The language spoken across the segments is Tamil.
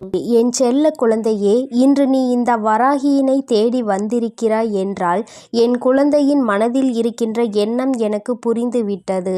என் செல்ல குழந்தையே இன்று நீ இந்த வராகியினை தேடி வந்திருக்கிறாய் என்றால் என் குழந்தையின் மனதில் இருக்கின்ற எண்ணம் எனக்கு புரிந்துவிட்டது.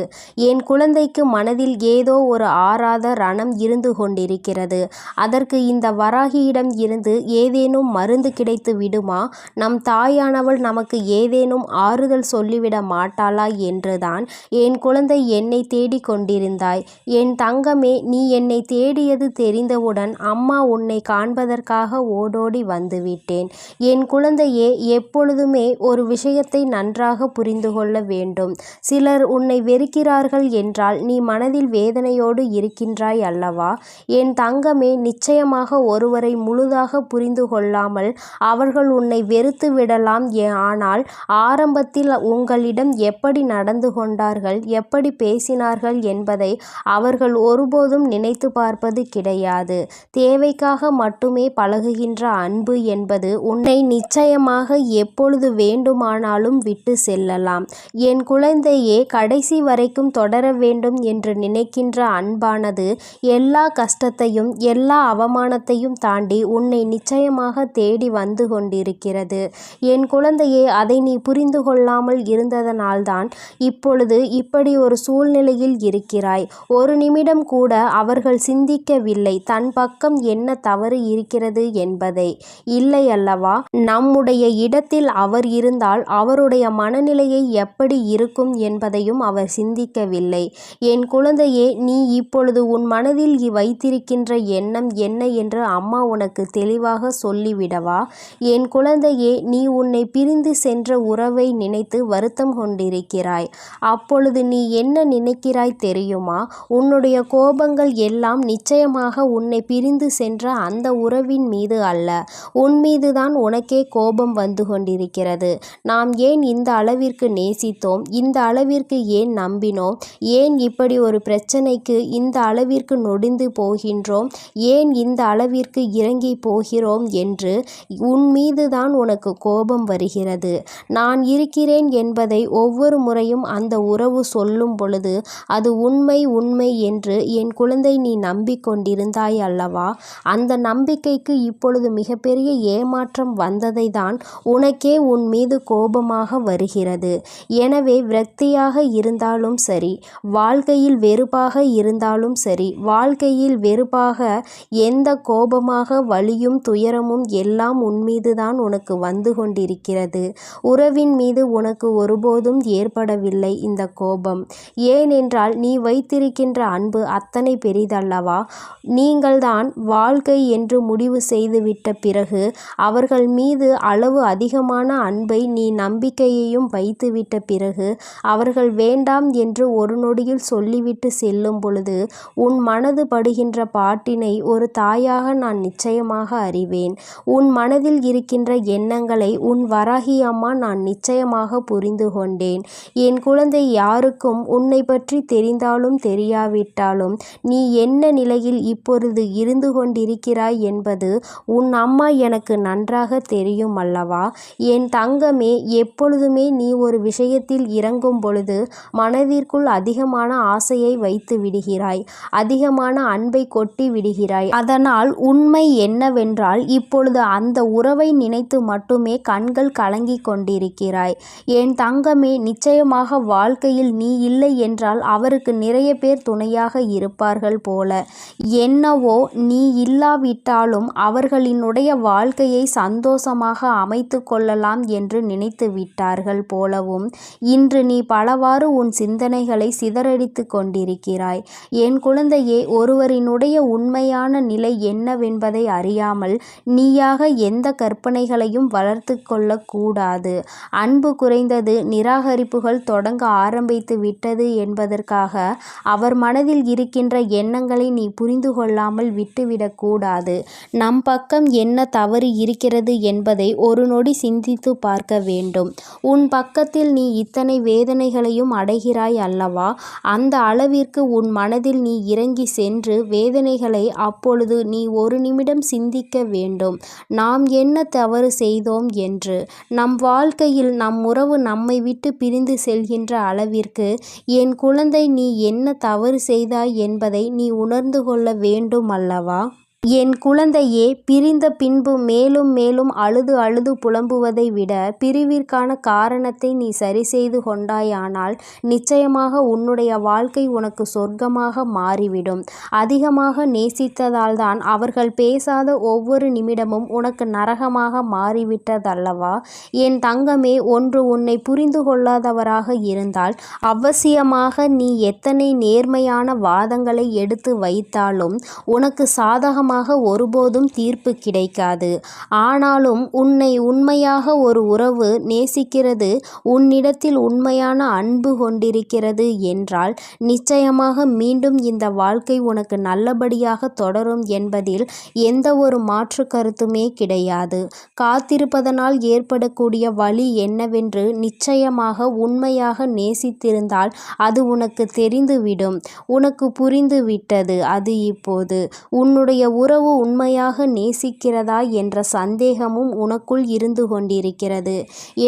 என் குழந்தைக்கு மனதில் ஏதோ ஒரு ஆறாத ரணம் இருந்து கொண்டிருக்கிறது. அதற்கு இந்த வராகியிடம் இருந்து ஏதேனும் மருந்து கிடைத்து விடுமா? நம் தாயானவள் நமக்கு ஏதேனும் ஆறுதல் சொல்லிவிட மாட்டாளா என்றுதான் என் குழந்தை என்னை தேடிக் கொண்டிருந்தாய். என் தங்கமே நீ என்னை தேடியது தெரிந்தவுடன் அம்மா உன்னை காண்பதற்காக ஓடோடி வந்துவிட்டேன். என் குழந்தையே எப்பொழுதுமே ஒரு விஷயத்தை நன்றாக புரிந்து கொள்ள வேண்டும். சிலர் உன்னை வெறுக்கிறார்கள் என்றால் நீ மனதில் வேதனையோடு இருக்கின்றாய் அல்லவா? என் தங்கமே நிச்சயமாக ஒருவரை முழுதாக புரிந்து கொள்ளாமல் அவர்கள் உன்னை வெறுத்து விடலாம். ஏ- ஆனால் ஆரம்பத்தில் உங்களிடம் எப்படி நடந்து கொண்டார்கள் எப்படி பேசினார்கள் என்பதை அவர்கள் ஒருபோதும் நினைத்து பார்ப்பது கிடையாது. தேவைக்காக மட்டுமே பழகுகின்ற அன்பு என்பது உன்னை நிச்சயமாக எப்பொழுது வேண்டுமானாலும் விட்டு செல்லலாம். என் குழந்தையே கடைசி வரைக்கும் தொடர வேண்டும் என்று நினைக்கின்ற அன்பானது எல்லா கஷ்டத்தையும் எல்லா அவமானத்தையும் தாண்டி உன்னை நிச்சயமாக தேடி வந்து கொண்டிருக்கிறது. என் குழந்தையே அதை நீ புரிந்து கொள்ளாமல் இருந்ததனால்தான் இப்பொழுது இப்படி ஒரு சூழ்நிலையில் இருக்கிறாய். ஒரு நிமிடம் கூட அவர்கள் சிந்திக்கவில்லை. தன் பக்கம் என்ன தவறு இருக்கிறது என்பதை. இல்லை அல்லவா? நம்முடைய இடத்தில் அவர் இருந்தால் அவருடைய மனநிலையை எப்படி இருக்கும் என்பதையும் அவர் சிந்திக்கவில்லை. என் குழந்தையே நீ இப்பொழுது உன் மனதில் வைத்திருக்கின்ற எண்ணம் என்ன என்று அம்மா உனக்கு தெளிவாக சொல்லிவிடவா? என் குழந்தையே நீ உன்னை பிரிந்து சென்ற உறவை நினைத்து வருத்தம் கொண்டிருக்கிறாய். அப்பொழுது நீ என்ன நினைக்கிறாய் தெரியுமா? உன்னுடைய கோபங்கள் எல்லாம் நிச்சயமாக உன்னை பிரிந்து சென்ற அந்த உறவின் மீது அல்ல. உன் மீதுதான் உனக்கே கோபம் வந்து கொண்டிருக்கிறது. நாம் ஏன் இந்த அளவிற்கு நேசித்தோம்? இந்த அளவிற்கு ஏன் நம்பினோம்? ஏன் இப்படி ஒரு பிரச்சனைக்கு இந்த அளவிற்கு நொடிந்து போகின்றோம்? ஏன் இந்த அளவிற்கு இறங்கி போகிறோம் என்று உன் மீதுதான் உனக்கு கோபம் வருகிறது. நான் இருக்கிறேன் என்பதை ஒவ்வொரு முறையும் அந்த உறவு சொல்லும் பொழுது அது உண்மை உண்மை என்று என் குழந்தை நீ நம்பிக்கொண்டிருந்தாய் அல்லவா? அந்த நம்பிக்கைக்கு இப்பொழுது மிகப்பெரிய ஏமாற்றம் வந்ததை தான் உனக்கே உன் மீது கோபமாக வருகிறது. எனவே விரக்தியாக இருந்தாலும் சரி வாழ்க்கையில் வெறுப்பாக இருந்தாலும் சரி வாழ்க்கையில் வெறுப்பாக எந்த கோபமாக வலியும் துயரமும் எல்லாம் உன் மீதுதான் உனக்கு வந்து கொண்டிருக்கிறது. உறவின் மீது உனக்கு ஒருபோதும் ஏற்படவில்லை இந்த கோபம். ஏனென்றால் நீ வைத்திருக்கின்ற அன்பு அத்தனை பெரிதல்லவா? நீங்கள்தான் வாழ்க்கை என்று முடிவு செய்துவிட்ட பிறகு அவர்கள் மீது அளவு அதிகமான அன்பை நீ நம்பிக்கையையும் வைத்துவிட்ட பிறகு அவர்கள் வேண்டாம் என்று ஒரு நொடியில் சொல்லிவிட்டு செல்லும் பொழுது உன் மனது படுகின்ற பாட்டினை ஒரு தாயாக நான் நிச்சயமாக அறிவேன். உன் மனதில் இருக்கின்ற எண்ணங்களை உன் வராகி அம்மா நான் நிச்சயமாக புரிந்து கொண்டேன். என் குழந்தை யாருக்கும் உன்னை பற்றி தெரிந்தாலும் தெரியாவிட்டாலும் நீ என்ன நிலையில் இப்பொழுது இருந்து கொண்டிருக்கிறாய் என்பது உன் அம்மா எனக்கு நன்றாக தெரியும் அல்லவா? என் தங்கமே எப்பொழுதுமே நீ ஒரு விஷயத்தில் இறங்கும் பொழுது மனதிற்குள் அதிகமான ஆசையை வைத்து விடுகிறாய் அதிகமான அன்பை கொட்டி விடுகிறாய். அதனால் உண்மை என்னவென்றால் இப்பொழுது அந்த உறவை நினைத்து மட்டுமே கண்கள் கலங்கிக் கொண்டிருக்கிறாய். என் தங்கமே நிச்சயமாக வாழ்க்கையில் நீ இல்லை என்றால் அவருக்கு நிறைய பேர் துணையாக இருப்பார்கள் போல. என்னவோ நீ இல்லாவிட்டாலும் அவர்களினுடைய வாழ்க்கையை சந்தோஷமாக அமைத்து கொள்ளலாம் என்று நினைத்து விட்டார்கள் போலவும் இன்று நீ பலவாறு உன் சிந்தனைகளை சிதறடித்து கொண்டிருக்கிறாய். என் குழந்தையே ஒருவரினுடைய உண்மையான நிலை என்னவென்பதை அறியாமல் நீயாக எந்த கற்பனைகளையும் வளர்த்து கொள்ளக்கூடாது. அன்பு குறைந்தது நிராகரிப்புகள் தொடங்க ஆரம்பித்து விட்டது என்பதற்காக அவர் மனதில் இருக்கின்ற எண்ணங்களை நீ புரிந்து கொள்ளாமல் விட்டுவிட வந்துவிடக்கூடாது நம் பக்கம் என்ன தவறு இருக்கிறது என்பதை ஒரு நொடி சிந்தித்து பார்க்க வேண்டும். உன் பக்கத்தில் நீ இத்தனை வேதனைகளையும் அடைகிறாய் அல்லவா? அந்த அளவிற்கு உன் மனதில் நீ இறங்கி சென்று வேதனைகளை அப்பொழுது நீ ஒரு நிமிடம் சிந்திக்க வேண்டும். நாம் என்ன தவறு செய்தோம் என்று. நம் வாழ்க்கையில் நம் உறவு நம்மை விட்டு பிரிந்து செல்கின்ற அளவிற்கு என் குழந்தை நீ என்ன தவறு செய்தாய் என்பதை நீ உணர்ந்து கொள்ள வேண்டும் அல்லவா? என் குழந்தையே பிரிந்த பின்பு மேலும் மேலும் அழுது அழுது புலம்புவதை விட பிரிவிற்கான காரணத்தை நீ சரி செய்து கொண்டாயானால் நிச்சயமாக உன்னுடைய வாழ்க்கை உனக்கு சொர்க்கமாக மாறிவிடும். அதிகமாக நேசித்ததால் தான் அவர்கள் பேசாத ஒவ்வொரு நிமிடமும் உனக்கு நரகமாக மாறிவிட்டதல்லவா? என் தங்கமே ஒன்று உன்னை புரிந்து கொள்ளாதவராக இருந்தால் அவசியமாக நீ எத்தனை நேர்மையான வாதங்களை எடுத்து வைத்தாலும் உனக்கு சாதகமாக ஒருபோதும் தீர்ப்பு கிடைக்காது. ஆனாலும் உன்னை உண்மையாக ஒரு உறவு நேசிக்கிறது உன்னிடத்தில் உண்மையான அன்பு கொண்டிருக்கிறது என்றால் நிச்சயமாக மீண்டும் இந்த வாழ்க்கை உனக்கு நல்லபடியாக தொடரும் என்பதில் எந்த ஒரு மாற்று கருத்துமே கிடையாது. காத்திருப்பதனால் ஏற்படக்கூடிய வழி என்னவென்று நிச்சயமாக உண்மையாக நேசித்திருந்தால் அது உனக்கு தெரிந்துவிடும். உனக்கு புரிந்து விட்டது அது இப்போது உன்னுடைய உறவு உண்மையாக நேசிக்கிறதா என்ற சந்தேகமும் உனக்குள் இருந்து கொண்டிருக்கிறது.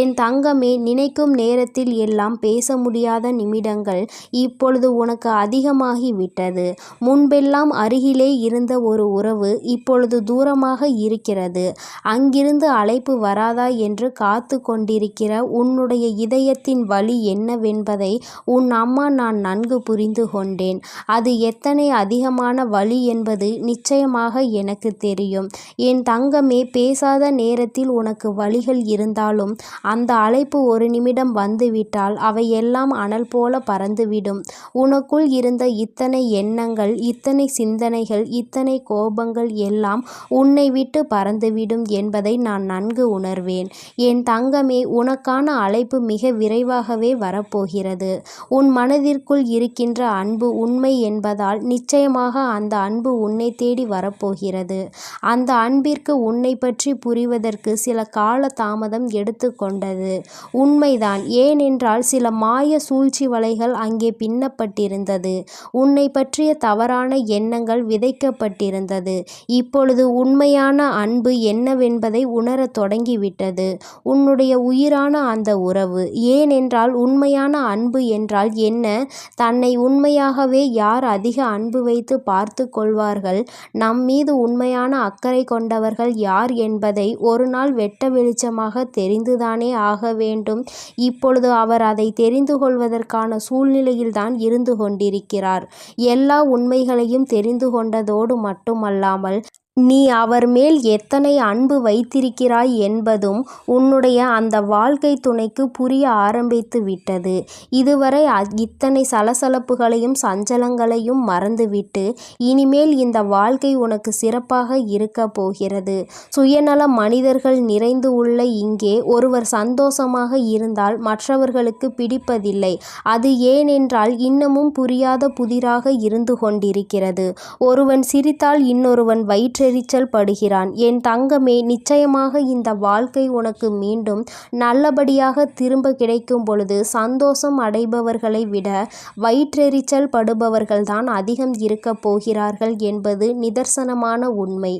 என் தங்கமே நினைக்கும் நேரத்தில் எல்லாம் பேச முடியாத நிமிடங்கள் இப்பொழுது உனக்கு அதிகமாகிவிட்டது. விட்டது முன்பெல்லாம் அருகிலே இருந்த ஒரு உறவு இப்பொழுது தூரமாக இருக்கிறது. அங்கிருந்து அழைப்பு வராதா என்று காத்து கொண்டிருக்கிற உன்னுடைய இதயத்தின் வழி என்னவென்பதை உன் அம்மா நான் நன்கு புரிந்து கொண்டேன். அது எத்தனை அதிகமான வழி என்பது நிச்சயமாக எனக்கு தெரியும். என் தங்கமே பேசாத நேரத்தில் உனக்கு வழிகள் இருந்தாலும் அந்த அழைப்பு ஒரு நிமிடம் வந்துவிட்டால் அவை எல்லாம் அனல் போல பறந்துவிடும். உனக்குள் இருந்த இத்தனை எண்ணங்கள் இத்தனை சிந்தனைகள் இத்தனை கோபங்கள் எல்லாம் உன்னை விட்டு பறந்துவிடும் என்பதை நான் நன்கு உணர்வேன். என் தங்கமே உனக்கான அழைப்பு மிக விரைவாகவே வரப்போகிறது. உன் மனதிற்குள் இருக்கின்ற அன்பு உண்மை என்பதால் நிச்சயமாக அந்த அன்பு உன்னை தேடி வரப்போகிறது. அந்த அன்பிற்கு உன்னை பற்றி புரிவதற்கு சில கால தாமதம் எடுத்துக்கொண்டது உண்மைதான். ஏனென்றால் சில மாய சூழ்ச்சி வலைகள் அங்கே பின்னப்பட்டிருந்தது. உன்னை பற்றிய தவறான எண்ணங்கள் விதைக்கப்பட்டிருந்தது. இப்பொழுது உண்மையான அன்பு என்னவென்பதை உணரத் தொடங்கிவிட்டது. உன்னுடைய உயிரான அந்த உறவு. ஏனென்றால் உண்மையான அன்பு என்றால் என்ன? தன்னை உண்மையாகவே யார் அதிக அன்பு வைத்து பார்த்து கொள்வார்கள்? நம் மீது உண்மையான அக்கறை கொண்டவர்கள் யார் என்பதை ஒரு நாள் வெட்ட வெளிச்சமாக தெரிந்துதானே ஆக வேண்டும். இப்பொழுது அவர் அதை தெரிந்து கொள்வதற்கான சூழ்நிலையில்தான் இருந்து கொண்டிருக்கிறார். எல்லா உண்மைகளையும் தெரிந்து கொண்டதோடு மட்டுமல்லாமல் நீ அவர் மேல் எத்தனை அன்பு வைத்திருக்கிறாய் என்பதும் உன்னுடைய அந்த வாழ்க்கை துணைக்கு புரிய ஆரம்பித்து விட்டது. இதுவரை இத்தனை சலசலப்புகளையும் சஞ்சலங்களையும் மறந்துவிட்டு இனிமேல் இந்த வாழ்க்கை உனக்கு சிறப்பாக இருக்க போகிறது. சுயநல மனிதர்கள் நிறைந்து உள்ள இங்கே ஒருவர் சந்தோஷமாக இருந்தால் மற்றவர்களுக்கு பிடிப்பதில்லை. அது ஏனென்றால் இன்னமும் புரியாத புதிராக இருந்து கொண்டிருக்கிறது. ஒருவன் சிரித்தால் இன்னொருவன் வயிற்று வயிற்றெரிச்சல் படுகிறான் என் தங்கமே நிச்சயமாக இந்த வாழ்க்கை உனக்கு மீண்டும் நல்லபடியாக திரும்ப கிடைக்கும் பொழுது சந்தோஷம் அடைபவர்களை விட வயிற்றெரிச்சல் படுபவர்கள்தான் அதிகம் இருக்கப் போகிறார்கள் என்பது நிதர்சனமான உண்மை.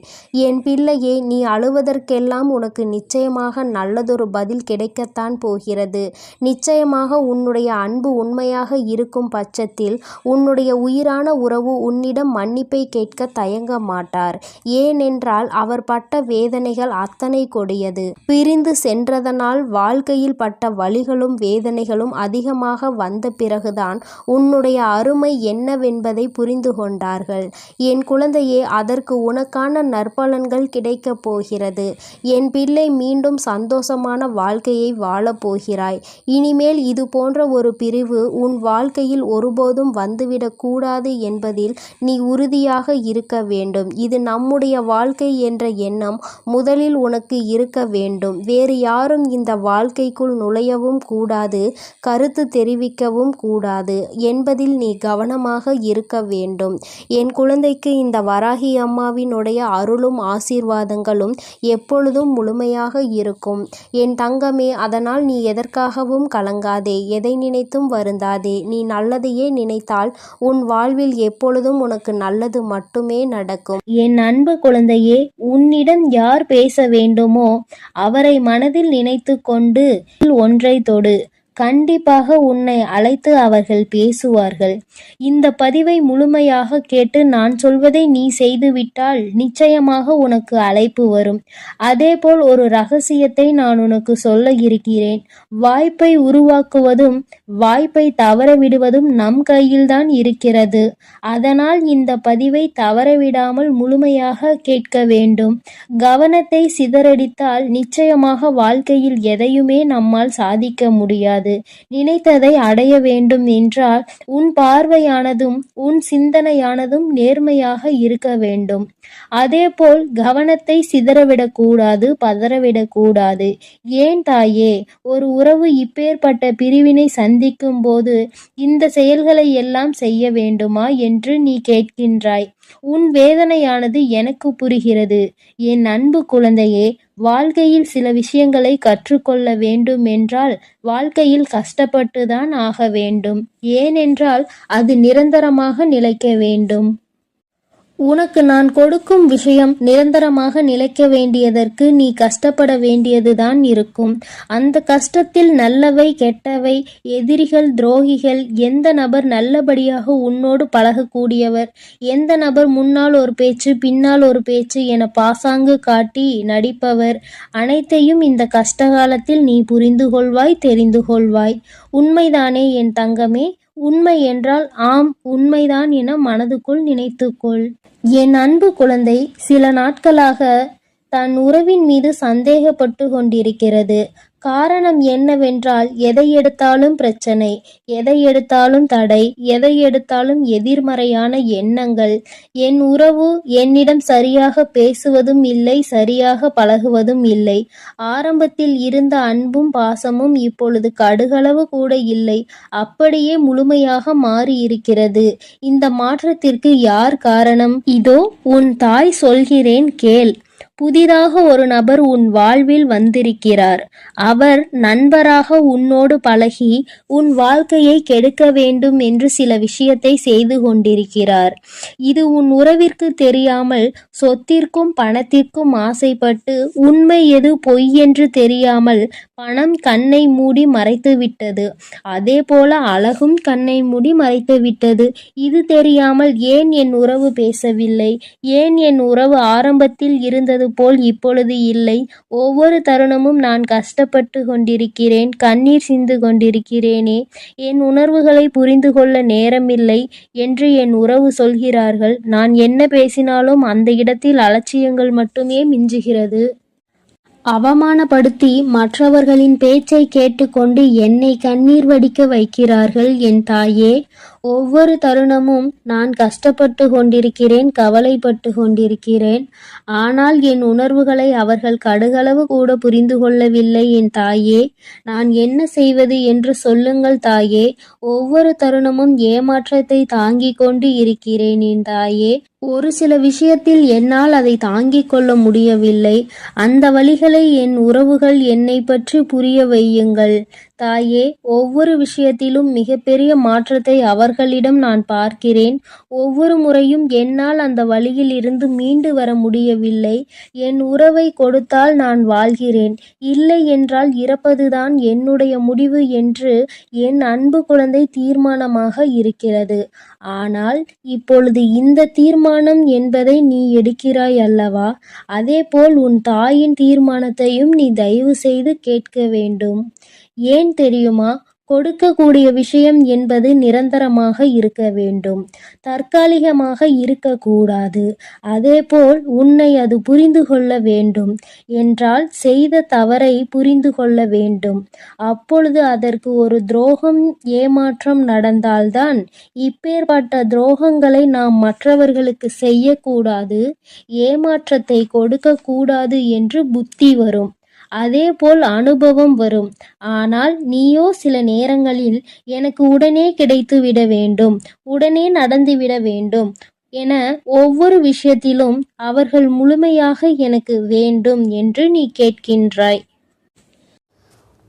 என் பிள்ளையே நீ அழுவதற்கெல்லாம் உனக்கு நிச்சயமாக நல்லதொரு பதில் கிடைக்கத்தான் போகிறது. நிச்சயமாக உன்னுடைய அன்பு உண்மையாக இருக்கும் பட்சத்தில் உன்னுடைய உயிரான உறவு உன்னிடம் மன்னிப்பை கேட்க தயங்க மாட்டார். ஏனென்றால் அவர் பட்ட வேதனைகள் அத்தனை கொடியது. பிரிந்து சென்றதனால் வாழ்க்கையில் பட்ட வழிகளும் வேதனைகளும் அதிகமாக வந்த பிறகுதான் உன்னுடைய அருமை என்னவென்பதை புரிந்து கொண்டார்கள். என் குழந்தையே அதற்கு உனக்கான நற்பலன்கள் கிடைக்கப் போகிறது. என் பிள்ளை மீண்டும் சந்தோஷமான வாழ்க்கையை வாழப் போகிறாய். இனிமேல் இது போன்ற ஒரு பிரிவு உன் வாழ்க்கையில் ஒருபோதும் வந்துவிடக்கூடாது என்பதில் நீ உறுதியாக இருக்க வேண்டும். இது நம்முடைய என்னுடைய வாழ்க்கை என்ற எண்ணம் முதலில் உனக்கு இருக்க வேண்டும். வேறு யாரும் இந்த வாழ்க்கைக்குள் நுழையவும் கூடாது கருத்து தெரிவிக்கவும் கூடாது என்பதில் நீ கவனமாக இருக்க வேண்டும். என் குழந்தைக்கு இந்த வராகி அம்மாவினுடைய அருளும் ஆசீர்வாதங்களும் எப்பொழுதும் முழுமையாக இருக்கும். என் தங்கமே அதனால் நீ எதற்காகவும் கலங்காதே எதை நினைத்தும் வருந்தாதே. நீ நல்லதையே நினைத்தால் உன் வாழ்வில் எப்பொழுதும் உனக்கு நல்லது மட்டுமே நடக்கும். என் அன்பு குழந்தையே உன்னிடம் யார் பேச வேண்டுமோ அவரை மனதில் நினைத்து கொண்டு ஒன்றை தொடு. கண்டிப்பாக உன்னை அழைத்து அவர்கள் பேசுவார்கள். இந்த பதிவை முழுமையாக கேட்டு நான் சொல்வதை நீ செய்துவிட்டால் நிச்சயமாக உனக்கு அழைப்பு வரும். அதேபோல் ஒரு ரகசியத்தை நான் உனக்கு சொல்ல இருக்கிறேன். வாய்ப்பை உருவாக்குவதும் வாய்ப்பை தவறவிடுவதும் நம் கையில்தான் இருக்கிறது. அதனால் இந்த பதிவை தவறவிடாமல் முழுமையாக கேட்க வேண்டும். கவனத்தை சிதறடித்தால் நிச்சயமாக வாழ்க்கையில் எதையுமே நம்மால் சாதிக்க முடியாது. நினைத்ததை அடைய வேண்டும் என்றால் உன் பார்வையானதும் உன் சிந்தனையானதும் நேர்மையாக இருக்க வேண்டும். அதேபோல் கவனத்தை சிதறவிடக்கூடாது பதறவிடக்கூடாது ஏன் தாயே? ஒரு உறவு இப்பேற்பட்ட பிரிவினை சந்திக்கும் போது இந்த செயல்களை எல்லாம் செய்ய வேண்டுமா என்று நீ கேட்கின்றாய். உன் வேதனையானது எனக்கு புரிகிறது. என் அன்பு குழந்தையே வாழ்க்கையில் சில விஷயங்களை கற்றுக்கொள்ள வேண்டும் என்றால் வாழ்க்கையில் கஷ்டப்பட்டுதான் ஆக வேண்டும். ஏனென்றால் அது நிரந்தரமாக நிலைக்க வேண்டும். உனக்கு நான் கொடுக்கும் விஷயம் நிரந்தரமாக நிலைக்க வேண்டியதற்கு நீ கஷ்டப்பட வேண்டியதுதான் இருக்கும். அந்த கஷ்டத்தில் நல்லவை கெட்டவை எதிரிகள் துரோகிகள் எந்த நபர் நல்லபடியாக உன்னோடு பழகக்கூடியவர் எந்த நபர் முன்னால் ஒரு பேச்சு பின்னால் ஒரு பேச்சு என பாசாங்கு காட்டி நடிப்பவர் அனைத்தையும் இந்த கஷ்டகாலத்தில் நீ புரிந்து கொள்வாய் தெரிந்து கொள்வாய் உண்மைதானே என் தங்கமே? உண்மை என்றால் ஆம் உண்மைதான் என மனதுக்குள் நினைத்துக்கொள். என் அன்பு குழந்தை சில நாட்களாக தன் உறவின் மீது சந்தேகப்பட்டு கொண்டிருக்கிறது. காரணம் என்னவென்றால் எதை எடுத்தாலும் பிரச்சனை எதை எடுத்தாலும் தடை எதை எடுத்தாலும் எதிர்மறையான எண்ணங்கள். என் உறவு என்னிடம் சரியாக பேசுவதும் இல்லை சரியாக பழகுவதும் இல்லை. ஆரம்பத்தில் இருந்த அன்பும் பாசமும் இப்பொழுது கடுகளவு கூட இல்லை. அப்படியே முழுமையாக மாறி இருக்கிறது இந்த மாற்றத்திற்கு யார் காரணம்? இதோ உன் தாய் சொல்கிறேன் கேள். புதிதாக ஒரு நபர் உன் வாழ்வில் வந்திருக்கிறார். அவர் நண்பராக உன்னோடு பழகி உன் வாழ்க்கையை கெடுக்க வேண்டும் என்று சில விஷயத்தை செய்து கொண்டிருக்கிறார். இது உன் உறவிற்கு தெரியாமல் சொத்திற்கும் பணத்திற்கும் ஆசைப்பட்டு உண்மை எது பொய் என்று தெரியாமல் பணம் கண்ணை மூடி மறைத்து விட்டது. அதே போல அழகும் கண்ணை மூடி மறைத்து விட்டது. இது தெரியாமல் ஏன் என் உறவு பேசவில்லை? ஏன் என் உறவு ஆரம்பத்தில் இருந்தது இருந்தது போல் இப்பொழுது இல்லை. ஒவ்வொரு தருணமும் நான் கஷ்டப்பட்டு கொண்டிருக்கிறேன் கண்ணீர் சிந்து கொண்டிருக்கிறேனே. என் உணர்வுகளை புரிந்து கொள்ள நேரமில்லை என்று என் உறவு சொல்கிறார்கள். நான் என்ன பேசினாலும் அந்த இடத்தில் அலட்சியங்கள் மட்டுமே மிஞ்சுகிறது. அவமானப்படுத்தி மற்றவர்களின் பேச்சை கேட்டுக்கொண்டு என்னை கண்ணீர் வடிக்க வைக்கிறார்கள் என் தாயே. ஒவ்வொரு தருணமும் நான் கஷ்டப்பட்டு கொண்டிருக்கிறேன் கவலைப்பட்டு கொண்டிருக்கிறேன். ஆனால் என் உணர்வுகளை அவர்கள் கடுகளவு கூட புரிந்து கொள்ளவில்லை என் தாயே. நான் என்ன செய்வது என்று சொல்லுங்கள் தாயே. ஒவ்வொரு தருணமும் ஏமாற்றத்தை தாங்கிக் கொண்டு இருக்கிறேன் என் தாயே. ஒரு சில விஷயத்தில் என்னால் அதை தாங்கிக் கொள்ள முடியவில்லை. அந்த வழிகளை என் உறவுகள் என்னை பற்றி புரிய வையுங்கள். தாயே ஒவ்வொரு விஷயத்திலும் மிகப்பெரிய மாற்றத்தை அவர்களிடம் நான் பார்க்கிறேன். ஒவ்வொரு முறையும் என்னால் அந்த வழியில் இருந்து மீண்டு வர முடியவில்லை. என் உறவை கொடுத்தால் நான் வாழ்கிறேன். இல்லை என்றால் இறப்பதுதான் என்னுடைய முடிவு என்று என் அன்பு குழந்தை தீர்மானமாக இருக்கிறது. ஆனால் இப்பொழுது இந்த தீர்மானம் என்பதை நீ எடுக்கிறாய் அல்லவா? அதேபோல் உன் தாயின் தீர்மானத்தையும் நீ தயவு செய்து கேட்க வேண்டும். ஏன் தெரியுமா? கொடுக்கக்கூடிய விஷயம் என்பது நிரந்தரமாக இருக்க வேண்டும். தற்காலிகமாக இருக்கக்கூடாது. அதேபோல் உன்னை அது புரிந்து கொள்ள வேண்டும். என்றால் செய்த தவறை புரிந்து கொள்ள வேண்டும். அப்பொழுது அதற்கு ஒரு துரோகம் ஏமாற்றம் நடந்தால்தான் இப்பேற்பட்ட துரோகங்களை நாம் மற்றவர்களுக்கு செய்யக்கூடாது ஏமாற்றத்தை கொடுக்கக்கூடாது என்று புத்தி வரும். அதேபோல் அனுபவம் வரும். ஆனால் நீயோ சில நேரங்களில் எனக்கு உடனே கிடைத்துவிட வேண்டும். உடனே நடந்துவிட வேண்டும். என ஒவ்வொரு விஷயத்திலும் அவர்கள் முழுமையாக எனக்கு வேண்டும் என்று நீ கேட்கின்றாய்.